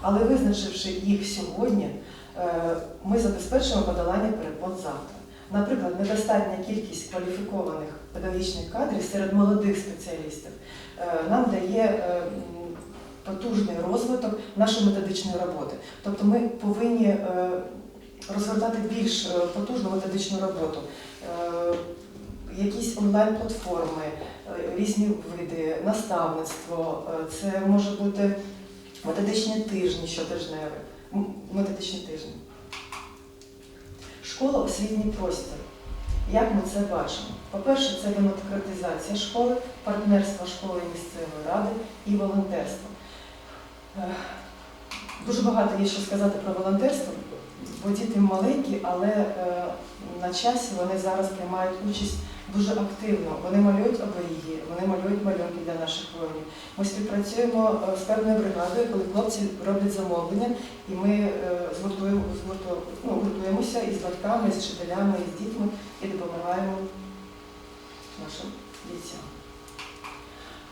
Але визначивши їх сьогодні, е, ми забезпечуємо подолання перепон завтра. Наприклад, недостатня кількість кваліфікованих педагогічних кадрів серед молодих спеціалістів е, нам дає е, потужний розвиток нашої методичної роботи. Тобто ми повинні розгортати більш потужну методичну роботу. Якісь онлайн-платформи, різні види, наставництво, це може бути методичні тижні щотижневі, методичні тижні. Школа освітній простір. Як ми це бачимо? По-перше, це демократизація школи, партнерство школи і місцевої ради і волонтерство. Е, Дуже багато є що сказати про волонтерство, бо діти маленькі, але е, на часі вони зараз приймають участь дуже активно. Вони малюють оберіги, вони малюють малюнки для наших воїнів. Ми співпрацюємо е, з певною бригадою, коли хлопці роблять замовлення, і ми е, згуртуємо, згурту- ну, гуртуємося із батьками, з вчителями, з дітьми і допомагаємо нашим дітям.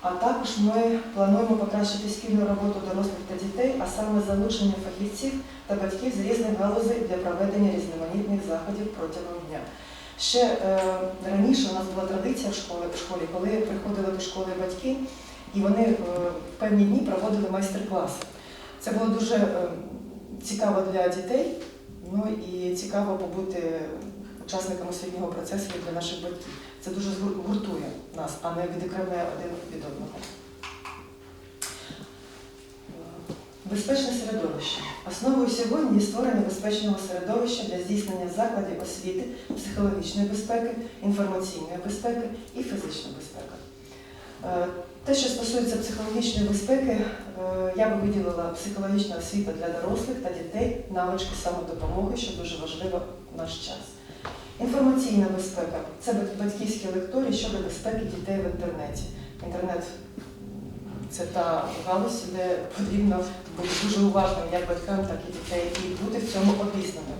А також ми плануємо покращити спільну роботу дорослих та дітей, а саме залучення фахівців та батьків з різних галузей для проведення різноманітних заходів протягом дня. Ще е, раніше у нас була традиція в школі, в школі, коли приходили до школи батьки, і вони е, в певні дні проводили майстер-класи. Це було дуже е, цікаво для дітей, ну і цікаво побути учасником освітнього процесу для наших батьків. Це дуже гуртує нас, а не відокремлює один від одного. Безпечне середовище. Основою сьогодні є створення безпечного середовища для здійснення закладів освіти, психологічної безпеки, інформаційної безпеки і фізичної безпеки. Е, Те, що стосується психологічної безпеки, е, я би виділила психологічна освіта для дорослих та дітей, навички самодопомоги, що дуже важливо в наш час. Інформаційна безпека це батьківські лекторії щодо безпеки дітей в інтернеті. Інтернет це та галузь, де потрібно бути дуже уважним як батькам, так і дітей, і бути в цьому обізнаним.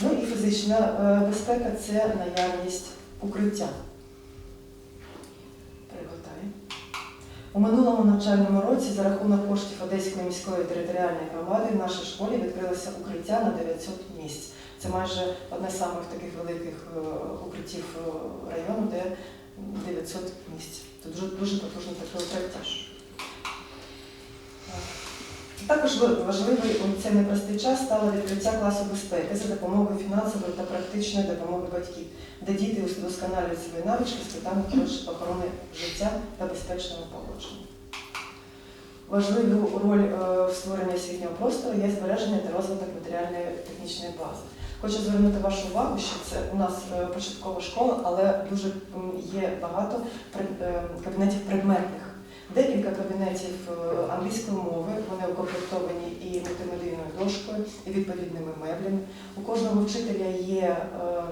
Ну і фізична е, безпека це наявність укриття. У минулому навчальному році за рахунок коштів Одеської міської територіальної громади в нашій школі відкрилося укриття на 900 місць. Це майже одне з самих таких великих е, укриттів е, району, де 900 місць. Це дуже, дуже потужне таке укриття. Також ви- важливий у цей непростий час стало відкриття класу безпеки за допомогою фінансової та практичної допомоги батьків, де діти удосконалюють свої навички з питань охорони життя та безпечного поводження. Важливу роль е, в створенні освітнього простору є збереження та розвиток матеріальної технічної бази. Хочу звернути вашу увагу, що це у нас е, початкова школа, але дуже є багато е, кабінетів предметних. Декілька кабінетів е, англійської мови, вони укомплектовані і мультимедійною дошкою, і відповідними меблями. У кожного вчителя є е,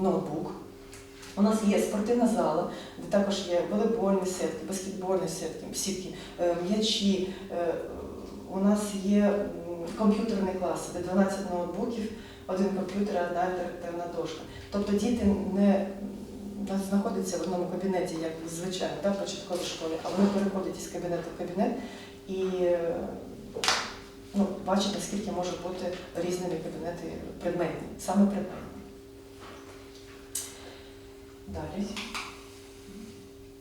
ноутбук. У нас є спортивна зала, де також є волейбольні сітки, баскетбольні сітки, сітки, е, м'ячі. У нас є комп'ютерний клас, де 12 ноутбуків, один комп'ютер, одна інтерактивна дошка. Тобто діти не не знаходяться в одному кабінеті, як звичайно, да, в початковій школі, а вони переходять із кабінету в кабінет і ну, бачать, наскільки може бути різними кабінети предметні, саме предметні. Далі.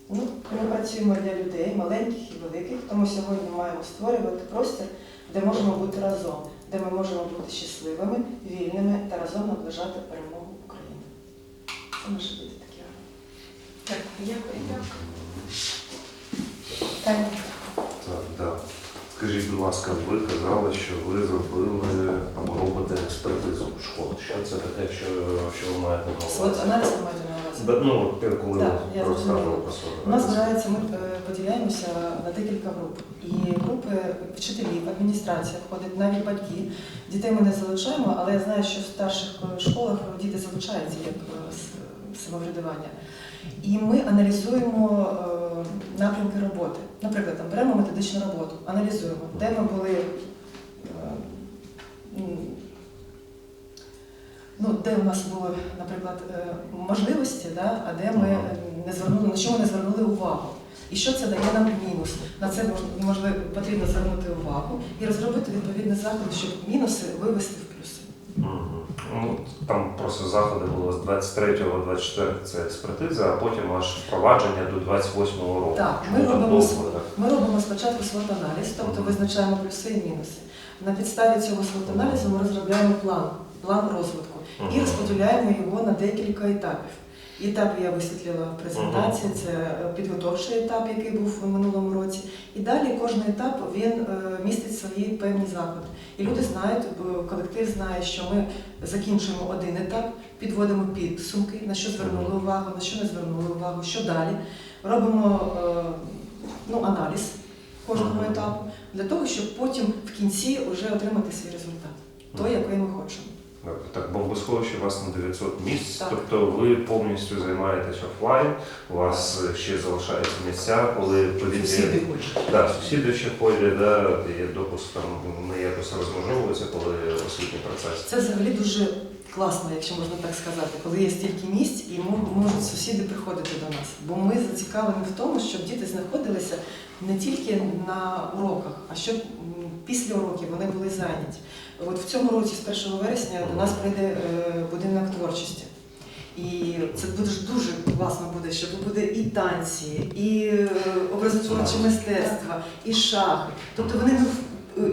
Ну, ми працюємо для людей, маленьких і великих, тому сьогодні маємо створювати простір, де можемо бути разом, де ми можемо бути щасливими, вільними та разом наближати перемогу України. Це наші діти такі. Дякую. Так, так. Скажіть, будь ласка, ви казали, що ви зробили або робите експертизу в. Що це таке, що, що ви маєте на увазі? аналіз ви маєте на увазі? Да, Ну, от коли Так, я ви розказували зрозуміла. про свою У нас аналіз. збирається, ми е, поділяємося на декілька груп. І групи вчителів, адміністрація входить навіть батьки. Дітей ми не залучаємо, але я знаю, що в старших е, школах діти залучаються як е, с- самоврядування. І ми аналізуємо е, напрямки роботи. Наприклад, там беремо методичну роботу, аналізуємо, де ми були. е, Ну, де у нас були, наприклад, е, можливості, да, а де ми не звернули, на що ми не звернули увагу. І що це дає нам мінус? На це можливо потрібно звернути увагу і розробити відповідні заходи, щоб мінуси вивести в плюси. Ну, там просто заходи було з 23-го, 24 це експертиза, а потім аж впровадження до 28-го року. Так, ми робимо довго, так? Ми робимо спочатку свот-аналіз, тобто визначаємо плюси і мінуси. На підставі цього свот-аналізу ми розробляємо план, план розвитку і розподіляємо його на декілька етапів. Етап я висвітлила в презентації, це е, підготовчий етап, який був у минулому році. І далі кожен етап він е, містить свої певні заходи. І люди знають, колектив знає, що ми закінчуємо один етап, підводимо підсумки, на що звернули увагу, на що не звернули увагу, що далі. Робимо е, ну, аналіз кожного етапу для того, щоб потім в кінці вже отримати свій результат, той, який ми хочемо. Так, бомбосховище у вас на 900 місць, Так. тобто ви повністю займаєтесь офлайн, у вас ще залишаються місця, коли повітря... Сусіди хочуть. Да, сусіди ще ходять, да, є допуск, там не якось розмежовується, коли освітній процес. Це взагалі дуже класно, якщо можна так сказати, коли є стільки місць і можуть сусіди приходити до нас. Бо ми зацікавлені в тому, щоб діти знаходилися не тільки на уроках, а щоб після уроків вони були зайняті. От в цьому році, з 1 вересня, до нас прийде е, будинок творчості. І це буде дуже класно буде, що тут буде і танці, і е, образотворче мистецтво, і шахи. Тобто вони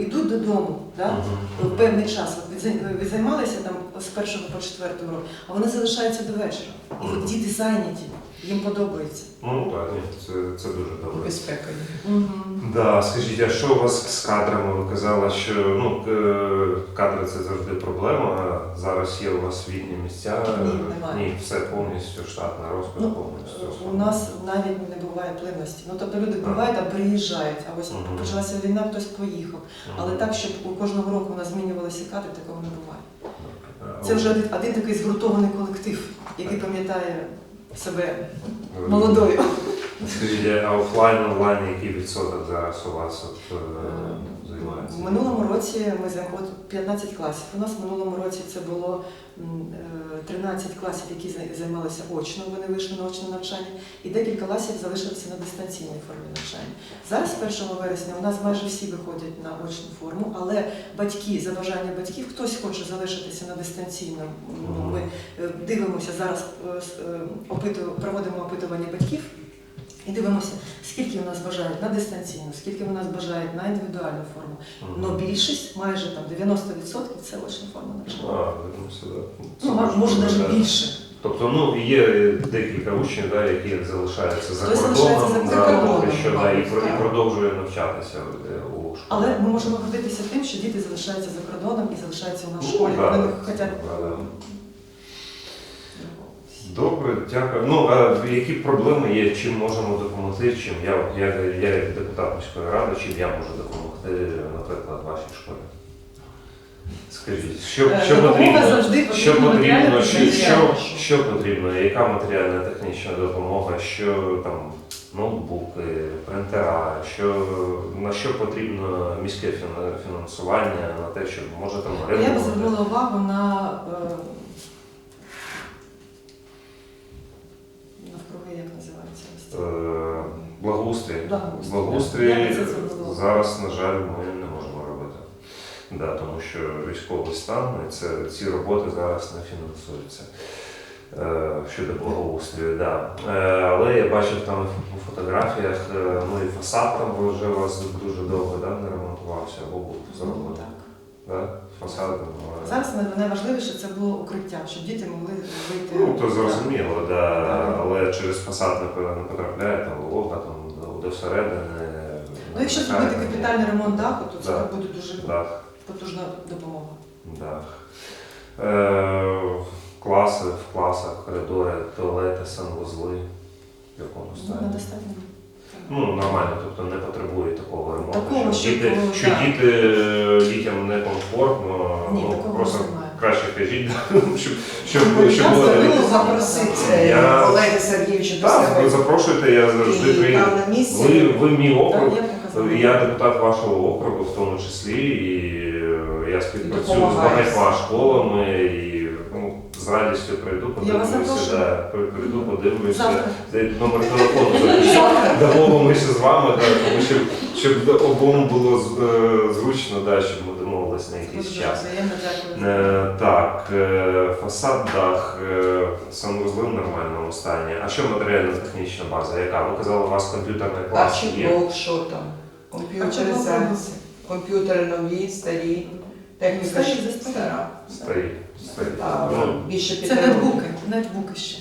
йдуть додому. Да? В певний час. От ви займалися там з першого по четвертий урок, а вони залишаються до вечора. І от діти зайняті, їм подобається. Ну так, ні, це, це дуже добре. Безпека. Да, скажіть, а що у вас з кадрами? Ви казали, що ну, кадри це завжди проблема. а Зараз є у вас вільні місця. Ні, немає. Ні, все повністю штатна розпис Ну, повністю. у нас навіть не буває пливності. Ну тобто люди бувають, а приїжджають. А ось Мгм. почалася війна, хтось поїхав. Але так, щоб у кожного року у нас змінювалися кадри, такого не буває. Це вже один такий згуртований колектив, який пам'ятає себе молодою. Скажіть, а офлайн, онлайн, який відсоток зараз у вас от, е, займається? В минулому році ми от 15 класів. У нас в минулому році це було м, е, 13 класів, які займалися очно, вони вийшли на очне навчання, і декілька класів залишилися на дистанційній формі навчання. Зараз, 1 вересня, у нас майже всі виходять на очну форму, але батьки, за бажання батьків, хтось хоче залишитися на дистанційно. Ну, Ми е, дивимося зараз, е, опиту- проводимо опитування батьків. І дивимося, скільки у нас бажають на дистанційну, скільки у нас бажають на індивідуальну форму. Мгм. Но більшість, майже там 90% це очна форма навчання. Ну, да. Ну, може, навіть більше. Тобто, ну є декілька учнів, да, які залишаються за Хтось кордоном, залишається за да, кордоном, поки що, да, і, і продовжує навчатися е, у школі. Але ми можемо гордитися тим, що діти залишаються за кордоном і залишаються у нас Ну, школі. да. Вони хочуть Да, да. Добре, дякую. Ну а які проблеми є? Чим можемо допомогти? Чим я, я, я як депутат міської ради, чим я можу допомогти, наприклад, вашій школі? Скажіть, що, Е, що допомога потрібно? завжди Що потрібна, потрібно, матеріальна, що, що, що потрібно, яка матеріальна технічна допомога, що там ноутбуки, принтера, що, на що потрібно міське фіна- фінансування, на те, щоб може там Я ремонт. звернула увагу на е, навкруги, як називається ось це? Е, Благоустрій. Благоустрій, Благоустрій зробила. зараз, на жаль, ми не можемо робити. Да, тому що військовий стан і це, ці роботи зараз не фінансуються. Е, щодо благоустрою, да. Е, але я бачив там у фотографіях, е, ну і фасад там вже у вас дуже довго да, не ремонтувався, або був зроблений. Да? Е, Зараз най- найважливіше це було укриття, щоб діти могли вийти. Ну, то зрозуміло, да. Так. але через фасад не, потрапляє там волога там, до, до середини. Ну, якщо зробити капітальний ремонт даху, то це Да. буде дуже Дах, потужна допомога. дах. Е, класи, в класах, коридори, туалети, санвузли. В якому Ну, стані? недостатньо. Ну, нормально, тобто не потребує такого ремонту. Такого, що діти, ну, що да. діти, дітям некомфортно, Ні, ну, такого просто немає. краще кажіть, щоб, щоб, Ну, щоб я було взагалі запросити Я- Олега Сергійовича до Так, ви себе. запрошуєте, я завжди І приїду. там на місці. Ви, ви мій округ, я я депутат вашого округу в тому числі, і е, я співпрацюю з багатьма школами, і з радістю прийду, подивлюся, да, прийду, подивлюся. Номер телефону. Домовимося з вами, да, тому що щоб обом було е, зручно, да, щоб ми домовилися на якийсь час. взаємно. Е, так, е, фасад, дах, санвузли в нормальному стані. А що матеріально-технічна база? Яка? Ви казали, у вас комп'ютерний клас є? Арчиблок, що там? Комп'ютери, комп'ютери нові, старі. Техніка Старі, ж застарі. стара. Старі. Старі. А, Ну, більше Це п'яти років. нетбуки, нетбуки ще.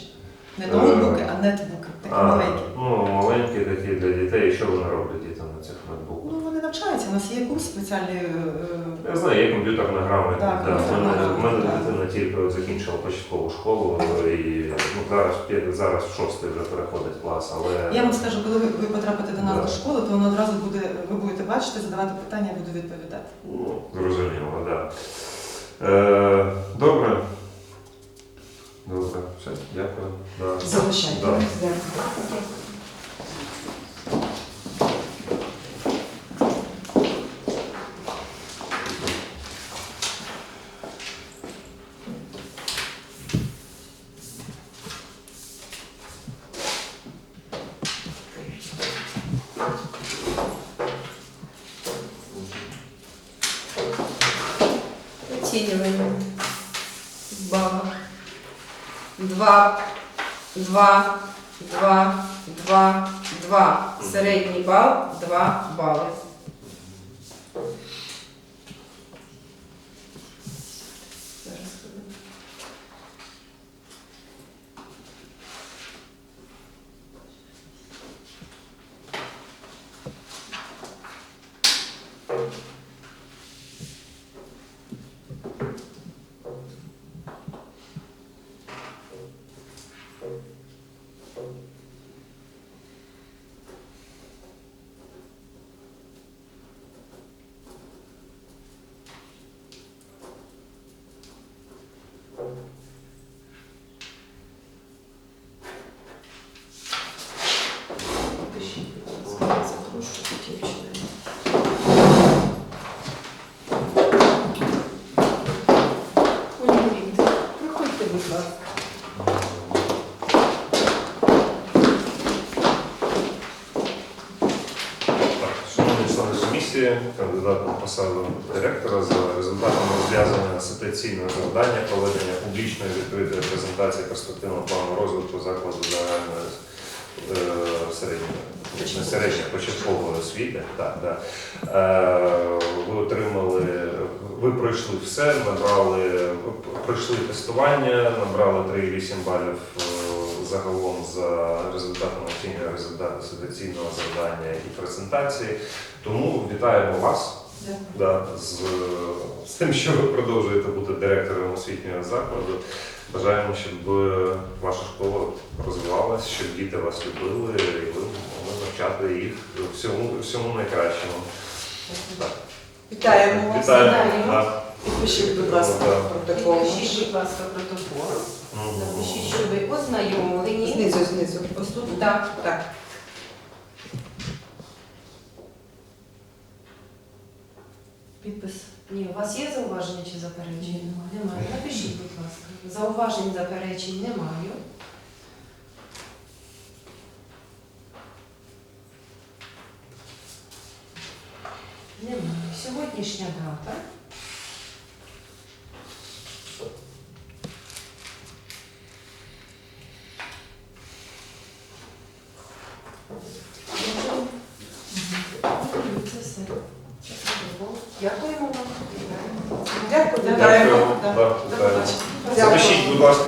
Не Е, ноутбуки, а нетбуки. Такі а, маленькі. ну, маленькі такі для дітей. Що вони роблять діти на цих ноутбуках? Ну, вони навчаються, у нас є курс спеціальний. е, Я знаю, є комп'ютерна грамотність. Так, Да, комп'ютерна мене, дитина тільки закінчила початкову школу і ну, зараз, зараз шостий вже переходить клас, але Я вам скажу, коли ви, ви потрапите до нас Да. до школи, то воно одразу буде, ви будете бачити, задавати питання, я буду відповідати. ну, зрозуміло, так. Да. Е, добре. Добре, все, дякую. Да. Залишайте. Да. 2, 2, 2, 2, 2. Середній бал два бали. Будь ласка. Шановні члени комісії, кандидат на посаду директора за результатами розв'язання ситуаційного завдання проведення публічної відкритої презентації перспективного плану розвитку закладу загальної е, середньої початкової освіти. Так, да. Е, ви отримали, ви пройшли все, набрали, пройшли тестування, набрали 3,8 балів е, загалом за результатами оцінювання результату ситуаційного завдання і презентації. Тому вітаємо вас да, з, з тим, що ви продовжуєте бути директором освітнього закладу. Бажаємо, щоб е, ваша школа розвивалась, щоб діти вас любили і ви могли навчати їх всьому, всьому найкращому. Так. Вітаємо вас. Вітаємо. Підпишіть, будь ласка, протокол. Підпишіть, будь ласка, протокол. Напишіть, що ви ознайомлені. Знизу, знизу. Ось тут, так. Так. Підпис. Ні, у вас є зауваження чи заперечення? Немає. Напишіть, будь ласка. Зауважень, заперечень немає. Немає. Сьогоднішня дата.